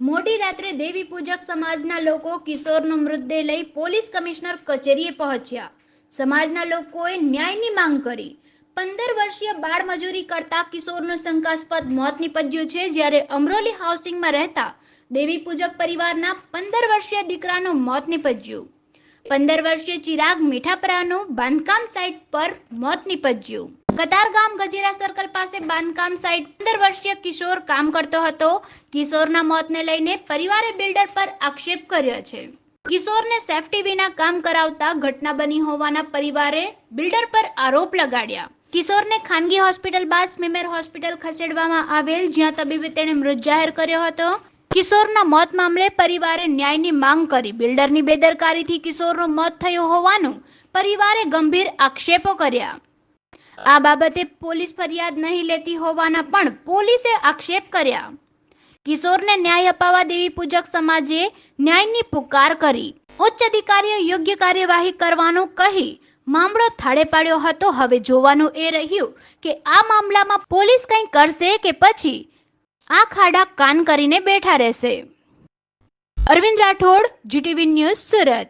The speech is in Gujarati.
મોડી રાત્રે દેવી પૂજક સમાજના લોકો કિશોરનો મૃતદેહ લઈ પોલીસ કમિશનર કચેરીએ પહોંચ્યા. સમાજના લોકોએ ન્યાયની માંગ કરી. પંદર વર્ષીય બાળ મજૂરી કરતા કિશોરનું શંકાસ્પદ મોત નીપજ્યું છે. જ્યારે અમરોલી હાઉસિંગમાં રહેતા દેવી પૂજક પરિવારના પંદર વર્ષીય દીકરાનું મોત નીપજ્યું. પંદર વર્ષીય ચિરાગ મીઠાપરાનું બાંધકામ સાઇટ પર મોત નીપજ્યું. કતારગામ ગજેરા સર્કલ પાસે બાંધકામ સાઇટ પંદર વર્ષીય કિશોર કામ કરતો હતો. કિશોરના મોતને લઈને પરિવારે બિલ્ડર પર આક્ષેપ કર્યો છે. કિશોરને સેફટી વિના કામ કરાવતા ઘટના બની હોવાના પરિવારે બિલ્ડર પર આરોપ લગાડ્યા. કિશોરને ખાનગી હોસ્પિટલ બાદ સ્મીમેર હોસ્પિટલ ખસેડવામાં આવેલ, જ્યાં તબીબે તેણે મૃત જાહેર કર્યો હતો. કિશોરના મોત મામલે પરિવારે ન્યાયની માંગ કરી. બિલ્ડરની બેદરકારીથી કિશોરનું મોત થયું હોવાનું પરિવારે ગંભીર આક્ષેપો કર્યા. આ બાબતે પોલીસ ફરિયાદ નહીં લેતી હોવાના પણ પોલીસે આક્ષેપ કર્યા. કિશોરને ન્યાય અપાવવા દેવી પૂજક સમાજે ન્યાયની પુકાર કરી. ઉચ્ચ અધિકારીઓ યોગ્ય કાર્યવાહી કરવાનું કહી મામલો થાળે પાડ્યો હતો. હવે જોવાનું એ રહ્યું કે આ મામલામાં પોલીસ કંઈ કરશે કે પછી આ ખાડા કાન કરીને બેઠા રહેશે. Arvind Rathod GTV news Surat.